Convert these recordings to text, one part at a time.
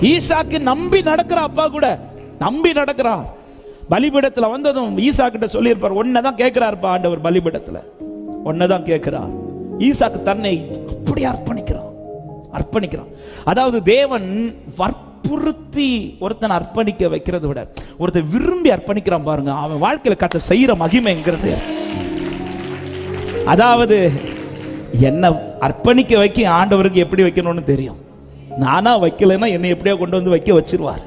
ஈசாக்கு நம்பி நடக்கிற அப்பா கூட நம்பி நடக்கிறான் பலிபீடத்தில் வந்ததும் ஈசா கிட்ட சொல்லியிருப்பார் ஒன்னதான் கேட்கிறாருப்பா ஆண்டவர் பலிபீடத்துல. ஒன்னதான் கேட்கிறார். ஈசாக்கு தன்னை அப்படி அர்ப்பணிக்கிறான். அர்ப்பணிக்கிறான். அதாவது தேவன் வற்புறுத்தி ஒருத்தனை அர்ப்பணிக்க வைக்கிறத விட ஒருத்தன் விரும்பி அர்ப்பணிக்கிறான் பாருங்க அவன் வாழ்க்கையில கத்த செய்கிற மகிமைங்கிறது. அதாவது என்ன அர்ப்பணிக்க வைக்க ஆண்டவருக்கு எப்படி வைக்கணும்னு தெரியும். நானா வைக்கலைன்னா என்னை எப்படியோ கொண்டு வந்து வைக்க வச்சிருவார்.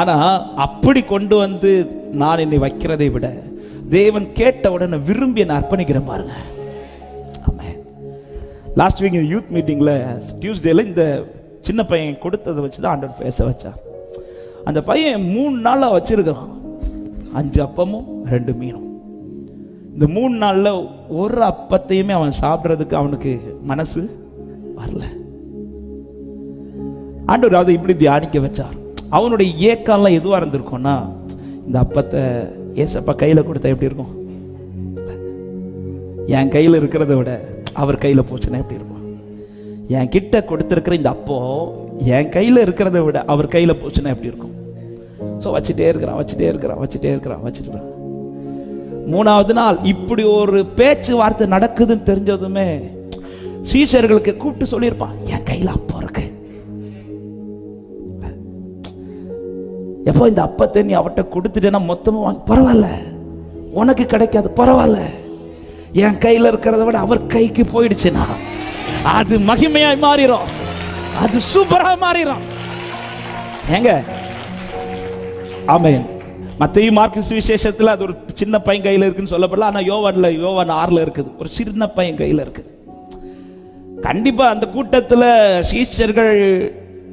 ஆனால் அப்படி கொண்டு வந்து நான் என்னை வைக்கிறதை விட தேவன் கேட்ட உடனே விரும்பி என்னை அர்ப்பணிக்கிறேன் பாருங்க. ஆமாம் லாஸ்ட் வீக் இந்த யூத் மீட்டிங்கில் டியூஸ்டேல இந்த சின்ன பையன் கொடுத்ததை வச்சு தான் ஆண்டவர் பேச வச்சான் அந்த பையன் மூணு நாளாக வச்சிருக்கான் அஞ்சு அப்பமும் ரெண்டு மீனும். இந்த மூணு நாளில் ஒரு அப்பத்தையுமே அவன் சாப்பிட்றதுக்கு அவனுக்கு மனசு வரல. ஆண்டவர் அதை இப்படி தியானிக்க வச்சார். அவனுடைய ஏக்கம்லாம் எதுவாக இருந்திருக்கும்னா இந்த அப்பத்தை ஏசப்பா கையில் கொடுத்தா எப்படி இருக்கும்? என் கையில் இருக்கிறத விட அவர் கையில் போச்சுன்னா எப்படி இருக்கும்? என் கிட்ட கொடுத்துருக்கிற இந்த அப்போ என் கையில் இருக்கிறத விட அவர் கையில் போச்சுன்னா எப்படி இருக்கும்? ஸோ வச்சுட்டே இருக்கிறான் வச்சுட்டே இருக்கிறான் வச்சுட்டே இருக்கிறான் வச்சுட்டு மூணாவது நாள் இப்படி ஒரு பேச்சுவார்த்தை நடக்குதுன்னு தெரிஞ்சதுமே சீசர்களுக்கு கூப்பிட்டு சொல்லியிருப்பான் என் கையில் அப்போ இருக்கு. எப்போ இந்த அப்பத்தை நீ அவட்ட கொடுத்துட்டேன்னா மொத்தமாக வாங்கி பரவாயில்ல. உனக்கு கிடைக்காது பரவாயில்ல. என் கையில் இருக்கிறத விட அவர் கைக்கு போயிடுச்சுன்னா அது மகிமையாய் மாறிடும் அது சூப்பராக மாறிடும் ஏங்க? ஆமையன் மத்திய மார்க்கு விசேஷத்தில் அது ஒரு சின்ன பையன் கையில் இருக்குன்னு சொல்லப்படல ஆனால் யோவானில் யோவான் ஆறில் இருக்குது. ஒரு சின்ன பையன் கையில் இருக்குது. கண்டிப்பாக அந்த கூட்டத்தில் சீஷர்கள்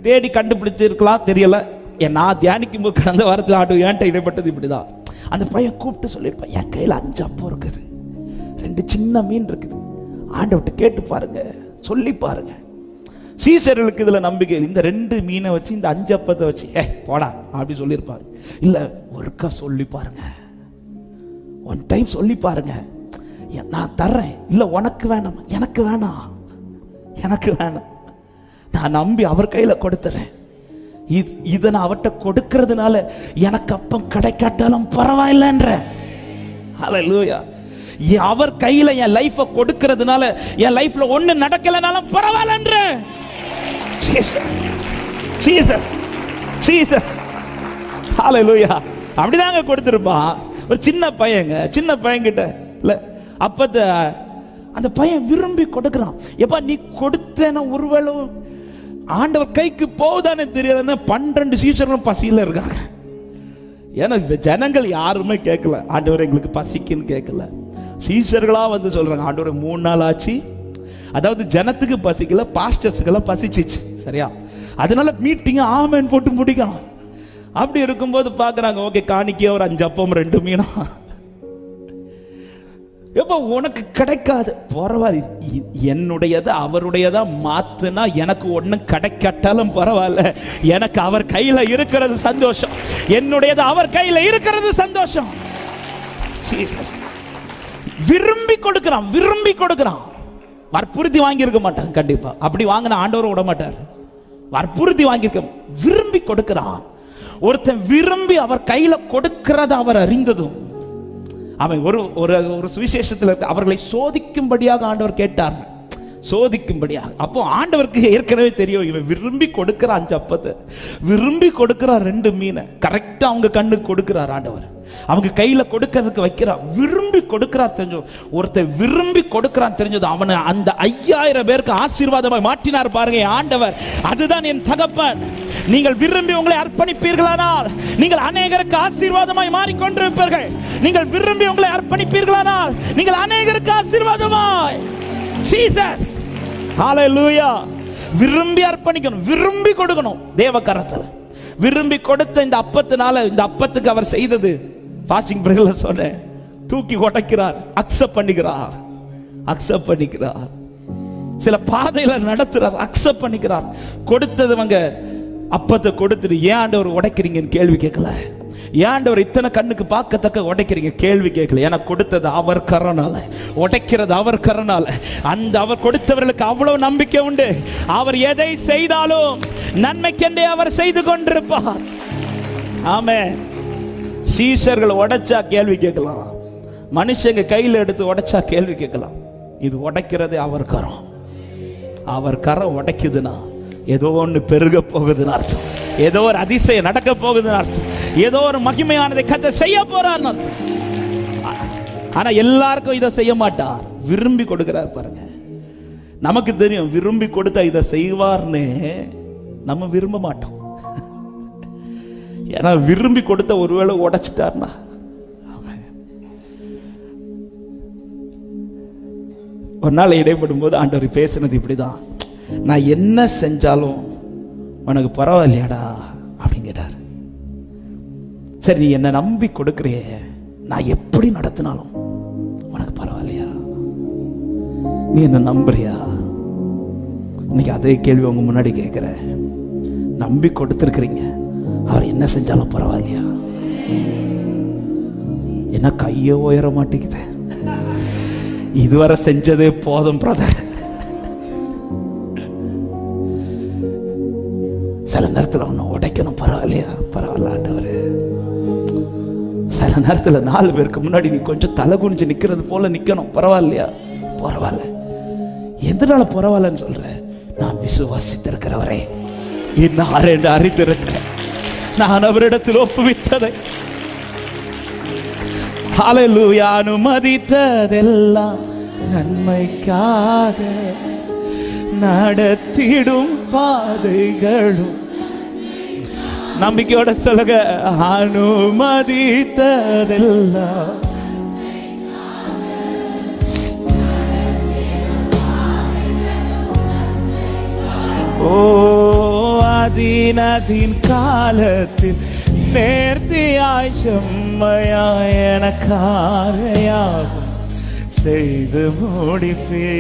தேடி கண்டுபிடிச்சிருக்கலாம் தெரியலை. ஏன் நான் தியானிக்கும் போது கடந்த வாரத்தில் ஆண்டு ஏன்ட்ட இடைப்பட்டது இப்படிதான். அந்த பையன் கூப்பிட்டு சொல்லியிருப்பான் என் கையில் அஞ்சு அப்போ இருக்குது. ரெண்டு சின்ன மீன் இருக்குது. ஆண்டவர்கிட்ட கேட்டு பாருங்க. சொல்லி பாருங்க. சீசர்களுக்கு இதில் நம்பிக்கை இந்த ரெண்டு மீனை வச்சு இந்த அஞ்சு அப்பத்தை வச்சு ஏ போடா அப்படி சொல்லியிருப்பாங்க இல்லை ஒருக்கா சொல்லி பாருங்க. ஒன் டைம் சொல்லி பாருங்க. நான் தர்றேன். இல்லை உனக்கு வேணாம். எனக்கு வேணாம். எனக்கு வேணாம். நான் நம்பி அவர் கையில் கொடுத்துறேன். இது இதை நான் அவட்ட கொடுக்கறதுனால எனக்கு அப்பம் கிடைக்காட்டாலும் பரவாயில்லன்ற. ஹalleluya அவர் கையில என் லைஃப கொடுக்கறதுனால என் லைஃப்ல ஒண்ணு நடக்கலனாலும் பரவாயில்லன்ற. ஜீசஸ் ஜீசஸ் ஜீசஸ் ஹalleluya அப்படிதாங்க கொடுத்துருப்பான். ஒரு சின்ன பையங்க சின்ன பையன்கிட்ட இல்ல அப்பத்த அந்த பையன் விரும்பி கொடுக்குறான். எப்பா நீ கொடுத்தேன்னா ஒருவேளை ஆண்டவர் கைக்கு போகுதானே தெரியாதுன்னா பன்னிரண்டு சீசர்களும் பசியில் இருக்காங்க. ஏன்னா ஜனங்கள் யாருமே கேட்கல. ஆண்டவர் எங்களுக்கு பசிக்குன்னு கேட்கல. சீசர்களாக வந்து சொல்கிறாங்க ஆண்டவர் மூணு நாள் ஆச்சு. அதாவது ஜனத்துக்கு பசிக்கல பாஸ்டர்ஸுக்கெல்லாம் பசிச்சிச்சு. சரியா? அதனால மீட்டிங் ஆமேன் போட்டு முடிக்கணும். அப்படி இருக்கும்போது பார்க்குறாங்க ஓகே காணிக்கே ஒரு அஞ்சு அப்பம் ரெண்டு மீனும். எப்போ உனக்கு கிடைக்காது? பரவாயில்ல. என்னுடையது என்னுடையதை அவருடையதா மாத்துனா எனக்கு ஒன்றும் கிடைக்காட்டாலும் பரவாயில்ல. எனக்கு அவர் கையில் இருக்கிறது சந்தோஷம். என்னுடையது அவர் கையில் இருக்கிறது சந்தோஷம். ஜீசஸ் விரும்பி கொடுக்கிறான் விரும்பி கொடுக்கிறான். வற்புறுத்தி வாங்கியிருக்க மாட்டான் கண்டிப்பாக அப்படி வாங்கின ஆண்டவரை விட மாட்டார். வற்புறுத்தி வாங்கியிருக்க விரும்பி கொடுக்கிறான். ஒருத்தன் விரும்பி அவர் கையில் கொடுக்கிறத அவர் அறிந்ததும் அவன் ஒரு ஒரு ஒரு சுவிசேஷத்தில் அவர்களை சோதிக்கும்படியாக ஆண்டவர் கேட்டார் சோதிக்கும்படியாக. அப்போ ஆண்டவருக்கு ஏற்கனவே தெரியும் இவன் விரும்பி கொடுக்கிற அஞ்சு அப்பத்தை விரும்பி கொடுக்கிற ரெண்டு மீனை. கரெக்டாக அவங்க கண்ணுக்கு கொடுக்கிறார் ஆண்டவர். அவங்க கையில கொடுக்கறதுக்கு வைக்கிறா விரும்பி கொடுக்கிறார் தெரிஞ்சோம் ஒருத்தன் விரும்பி கொடுக்கிறான் தெரிஞ்சது அவனை அந்த ஐயாயிரம் பேருக்கு ஆசீர்வாதமாய் மாற்றினார் பாருங்க ஆண்டவர். அதுதான் என் தகப்பன். நீங்கள் விரும்பி உங்களை அர்ப்பணிப்பீர்களானால் நீங்கள் அநேகருக்கு ஆசீர்வாதமாய் மாறிக்கொண்டிருப்பீர்கள். நீங்கள் விரும்பி உங்களை அர்ப்பணிப்பீர்களானால் நீங்கள் அநேகருக்கு ஆசீர்வாதமாய் ஜீசஸ் ஹalleluya விரும்பி அர்ப்பணிக்கணும் விரும்பி கொடுக்கணும் தேவ கரத்துல. விரும்பி கொடுத்த இந்த அப்பத்தினால இந்த அப்பத்துக்கு அவர் செய்தது. ஃபாஸ்டிங் பிரேயர்ல சொன்னேன். தூக்கி உடைக்கிறார் அக்செப்ட் பண்ணிக்கிறார். அக்செப்ட் பண்ணிக்கிறார். சில பாதையில நடத்துறார் அக்செப்ட் பண்ணிக்கிறார். கொடுத்ததுவங்க அப்பத்தை கொடுத்துட்டு ஏன் ஆண்டவர் உடைக்கிறீங்கன்னு கேள்வி கேட்கல? ஏன் இத்தனை கண்ணுக்கு பார்க்கத்தக்க உடைக்கிறீங்க? கேள்வி கேட்கல. ஏன்னா கொடுத்தது அவர் கரனால உடைக்கிறது அவர் கரனால அந்த அவர் கொடுத்தவர்களுக்கு அவ்வளவு நம்பிக்கை உண்டு. அவர் எதை செய்தாலும் நன்மைக்கென்றே அவர் செய்து கொண்டிருப்பார். ஆமே சீசர்கள் உடைச்சா கேள்வி கேட்கலாம். மனுஷங்க கையில் எடுத்து உடைச்சா கேள்வி கேட்கலாம். இது உடைக்கிறதே அவர் கரம். அவர் கரம் உடைக்குதுன்னா ஏதோ ஒன்று பெருக போகுதுன்னு அர்த்தம். ஏதோ ஒரு அதிசயம் நடக்க போகுதுன்னு அர்த்தம். ஏதோ ஒரு மகிமையானதை கதை செய்ய போறான்னு அர்த்தம். ஆனா எல்லாருக்கும் இதை செய்ய மாட்டார். விரும்பி கொடுக்கிறார் பாருங்க. நமக்கு தெரியும் விரும்பி கொடுத்தா இதை செய்வார்னு நம்ம விரும்ப மாட்டோம். ஏன்னா விரும்பி கொடுத்த ஒருவேளை உடைச்சிட்டார்னா. ஒரு நாள் இடைப்படும் போது ஆண்டவர் பேசுனது இப்படிதான். நான் என்ன செஞ்சாலும் உனக்கு பரவாயில்லையாடா? அப்படின்னு கேட்டார். சரி நீ என்னை நம்பி கொடுக்குறியே நான் எப்படி நடத்தினாலும் உனக்கு பரவாயில்லையா? நீ என்ன நம்புறியா? இன்னைக்கு அதே கேள்வி உங்க முன்னாடி கேட்குறேன். நம்பி கொடுத்துருக்குறீங்க அவர் என்ன செஞ்சாலும் பரவாயில்லையா? என்ன கையை உயர மாட்டேங்குது? இதுவரை செஞ்சதே போதும் பிரதர் சில நேரத்தில் ஒன்று உடைக்கணும். பரவாயில்லையா? பரவாயில்ல ஆண்டவர். சில நேரத்தில் நாலு பேருக்கு முன்னாடி நீ கொஞ்சம் தலை குனிஞ்சு நிற்கிறது போல் நிற்கணும் பரவாயில்லையா? பரவாயில்ல. எதனால பரவாயில்லன்னு சொல்கிற நான் விசுவாசித்திருக்கிறவரே. இன்னார் என்று அறிந்திருக்கிறேன். நான் அவரிடத்தில் ஒப்புவித்ததை. ஹalleluya அனுமதித்ததெல்லாம் நன்மைக்காக நடத்திடும் பாதைகளும் நம்பிக்கையோட சொல்லுங்க அனுமதித்ததெல்லாம் ஓ அதினதின் காலத்தில் நேர்த்தியாய் செம்மையாய் எனக்காரையாகும் செய்து முடிப்பே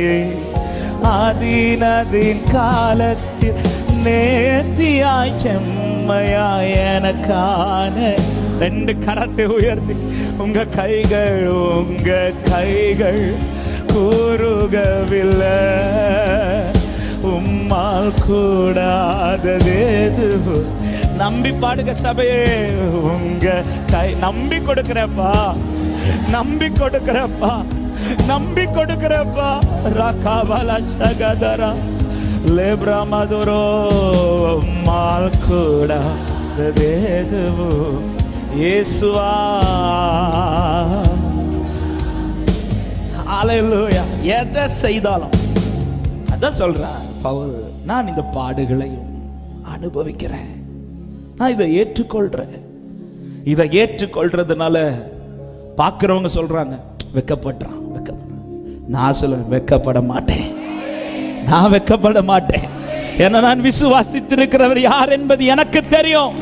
அதினதின் காலத்தில் நேர்த்தியாய் செம்மையாய் எனக்கான ரெண்டு கரத்தை உயர்த்தி. உங்க கைகள் உங்க கைகள் கூறுகவில்லை. உம்மால் கூடாதது நம்பி பாடுக சபையே உங்க கை நம்பி கொடுக்கிறப்பா நம்பி கொடுக்கிறப்பா நம்பி கொடுக்கிறப்பா. ரகாபல சகதரா. லேப்ரா மதுரோ உம்மால் கூடாதது எதுவோ இயேசுவா எதை செய்தாலும் அதான் சொல்றார் பவுல் நான் இந்த பாடுகளையும் அனுபவிக்கிறேன். நான் இதை ஏற்றுக்கொள்றேன். இதை ஏற்றுக்கொள்றதுனால பார்க்குறவங்க சொல்றாங்க வெக்கப்படுறான் வெக்கப்படுறான் நான் சொல்லுவேன் வெக்கப்பட மாட்டேன். நான் வெக்கப்பட மாட்டேன். என்ன நான் விசுவாசித்திருக்கிறவர் யார் என்பது எனக்கு தெரியும்.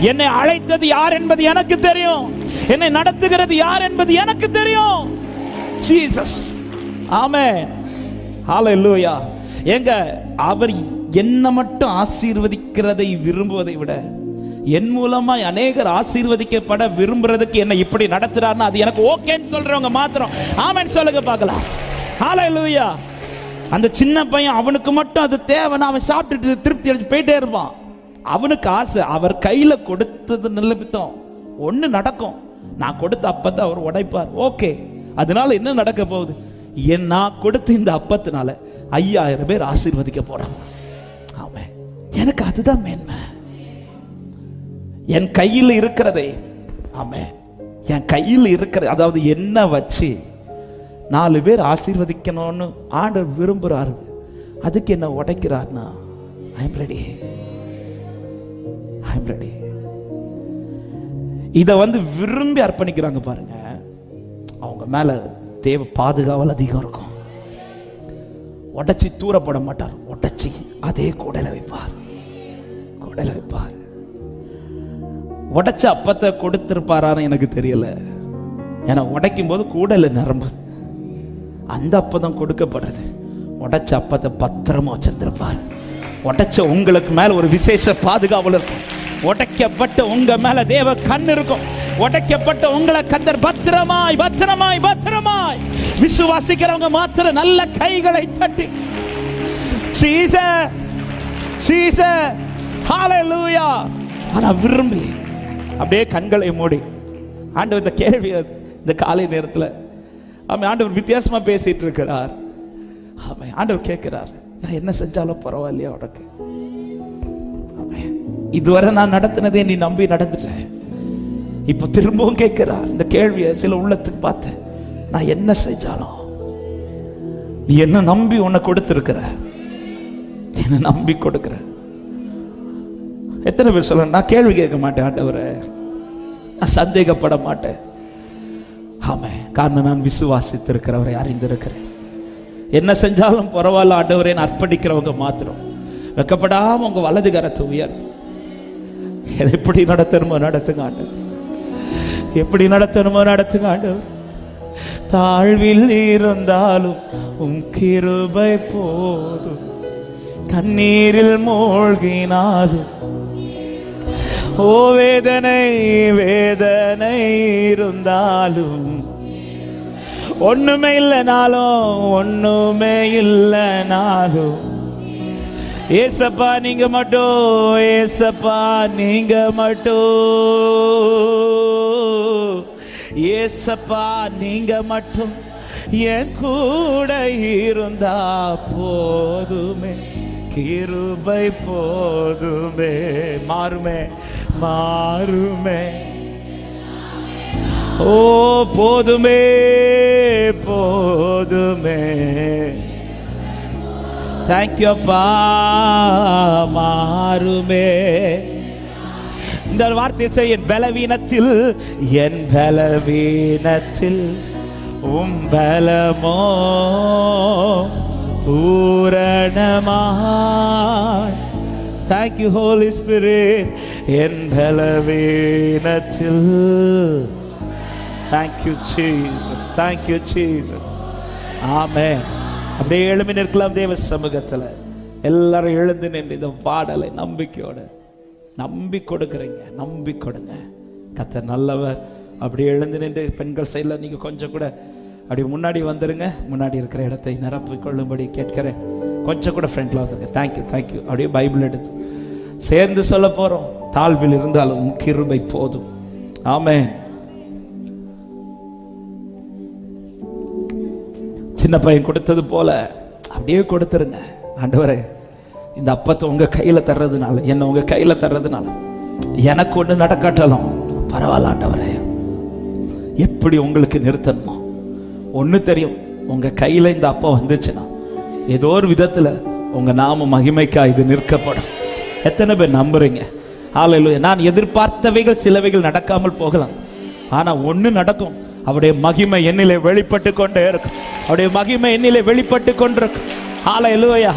என்னை அழைத்தது யார் என்பது எனக்கு தெரியும். என்னை நடத்துகிறது யார் என்பது எனக்கு தெரியும். ஜீசஸ் ஹால ஹalleluya எங்க அவர் என்ன மட்டும் ஆசீர்வதிக்கிறதை விரும்புவதை விட என் மூலமா அநேகர் ஆசீர்வதிக்கப்பட விரும்புறதுக்கு என்ன இப்படி நடத்துறாருன்னா அது எனக்கு ஓகேன்னு சொல்றவங்க மாத்திரம். ஆமென் சொல்லுங்க பார்க்கலாம். ஹalleluya அந்த சின்ன பையன் அவனுக்கு மட்டும் அது தேவைன்னு அவன் சாப்பிட்டுட்டு திருப்தி அடைஞ்சு போயிட்டே இருப்பான். அவனுக்கு ஆசை அவர் கையில் கொடுத்தது நிலப்பித்தோம் ஒன்று நடக்கும். நான் கொடுத்த அப்பத்தை அவர் உடைப்பார். ஓகே. அதனால என்ன நடக்க போகுது? என் நான் கொடுத்த இந்த அப்பத்தினால ஐயாயிரம் பேர் ஆசீர்வதிக்க போறாங்க. ஆமே எனக்கு அதுதான் மேன்மை. என் கையில் இருக்கிறதே ஆமே என் கையில் இருக்கிற அதாவது என்ன வச்சு நாலு பேர் ஆசீர்வதிக்கணும்னு ஆண்டர் விரும்புகிறார் அதுக்கு என்ன உடைக்கிறார்னா I am ready I am ready இதை வந்து விரும்பி அர்ப்பணிக்கிறாங்க பாருங்க. அவங்க மேல தேவ பாதுகாவல் அதிகம் இருக்கும். உடைச்சி தூரப்பட மாட்டார். உடைச்சி அதே கூடையில வைப்பார். கூடையில வைப்பார். உடச்ச அப்பத்தை கொடுத்திருப்பாரான்னு எனக்கு தெரியல. ஏன்னா உடைக்கும் போது கூடல நிரம்புது. அந்த அப்பதம் கொடுக்கப்படுறது. உடைச்ச அப்பத்தை பத்திரமா வச்சிருந்திருப்பார். உடைச்ச உங்களுக்கு மேல ஒரு விசேஷ பாதுகாவல் இருக்கும். உடைக்கப்பட்ட உங்க மேல தேவ கண் இருக்கும். உடைக்கப்பட்ட உங்களை கத்தர் பத்திரமாய் பத்திரமாய் பத்திரமாய். விசுவாசிக்கிறவங்க மாத்திர நல்ல கைகளை தட்டி. சீச சீச ஹalleluya ஆனா விரும்பி அப்படியே கண்களை மூடி. ஆண்டவர் இந்த கேள்வி இந்த காலை நேரத்துல ஆமாம் ஆண்டவர் வித்தியாசமா பேசிட்டு இருக்கிறார் ஆமாம் ஆண்டவர் கேட்கிறார் நான் என்ன செஞ்சாலும் பரவாயில்லையா உனக்கு. இதுவரை நான் நடத்தினதே நீ நம்பி நடந்துட்டேன் இப்போ திரும்பவும் கேட்கிறார் இந்த கேள்வியை சில உள்ளத்துக்கு பார்த்தேன். நான் என்ன செஞ்சாலும் நீ என்ன நம்பி உன்னை கொடுத்திருக்கிற? என்ன நம்பி கொடுக்கிற. எத்தனை பேர் சொல்ல நான் கேள்வி கேட்க மாட்டேன் ஆண்டவரே. நான் சந்தேகப்பட மாட்டேன். ஆமே காரணம் நான் விசுவாசித்திருக்கிறவரை அறிந்திருக்கிறேன். என்ன செஞ்சாலும் பரவாயில்ல ஆண்டவரே நான் அர்ப்பணிக்கிறவங்க மாத்திரம். வெக்கப்படாம உங்க வலது கரத்தை உயர்த்து. என்னை எப்படி நடத்தணுமோ நடத்துங்க ஆண்டவர். எப்படி நடத்தணுமோ நடத்துங்க ஆண்டவர். தாழ்வில் இருந்தாலும் உம் கிருபை போதும். கண்ணீரில் மூழ்கினாலும் ஓ வேதனை வேதனை இருந்தாலும் ஒண்ணுமே இல்லைனாலும் ஒண்ணுமே இல்லைனாலும். ஏசப்பா நீங்க மட்டும் ஏசப்பா நீங்க மட்டும். ஏசப்பா நீங்க மட்டும் என் கூட இருந்தா போதுமே. கிருபை போதுமே. மாறுமே. மாறுமே. ஓ போதுமே போதுமே. தேங்க்யூ அப்பா. மாறுமே. இந்த வார்த்தை செய் என் பலவீனத்தில் என் பலவீனத்தில் உம் பலமோ பூரணமாய். தேங்க்யூ ஹோலி ஸ்பிரிட் என் பலவீனத்தில் தேங்க்யூ ஜீசஸ் தேங்க்யூ ஜீசஸ் ஆமே அப்படியே எழும்பி நிற்கலாம் தேவ சமூகத்தில் எல்லாரும் எழுந்து நின்று இந்த பாடலை நம்பிக்கையோட நம்பி கொடுக்குறீங்க நம்பி கொடுங்க கத்த நல்லவர் அப்படி எழுந்து நின்று பெண்கள் சைடில் நீங்கள் கொஞ்சம் கூட அப்படி முன்னாடி வந்துருங்க முன்னாடி இருக்கிற இடத்தை நிரப்பிக்கொள்ளும்படி கேட்கிறேன் கொஞ்சம் கூட ஃப்ரெண்டில் வந்துருங்க தேங்க்யூ தேங்க்யூ அப்படியே பைபிள் எடுத்து. சேர்ந்து சொல்ல போகிறோம் தாழ்வில் இருந்தாலும் கிருபை போதும். ஆமே சின்ன பையன் கொடுத்தது போல அப்படியே கொடுத்துருங்க. ஆண்டவரே இந்த அப்பத்தை உங்க கையில் தர்றதுனால என்னை உங்க கையில் தர்றதுனால எனக்கு ஒன்று நடக்காட்டாலும் பரவாயில்ல ஆண்டவரே. எப்படி உங்களுக்கு நிறுத்தணுமோ? ஒண்ணு தெரியும். உங்க கையில இந்த அப்பா வந்துச்சுன்னா ஏதோ ஒரு விதத்தில் உங்கள் நாம மகிமைக்காக இது நிற்கப்படும். எத்தனை பேர் நம்புறீங்க? ஹalleluya நான் எதிர்பார்த்தவைகள் சிலவைகள் நடக்காமல் போகலாம். ஆனால் ஒன்று நடக்கும். அவருடைய மகிமை என்னிலே வெளிப்பட்டு கொண்டே இருக்கும். அவருடைய மகிமை என்னிலே வெளிப்பட்டு கொண்டிருக்கும். எழுவையா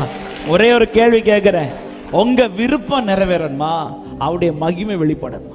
ஒரே ஒரு கேள்வி கேட்குறேன். உங்கள் விருப்பம் நிறைவேறணுமா? அவருடைய மகிமை வெளிப்படணுமா?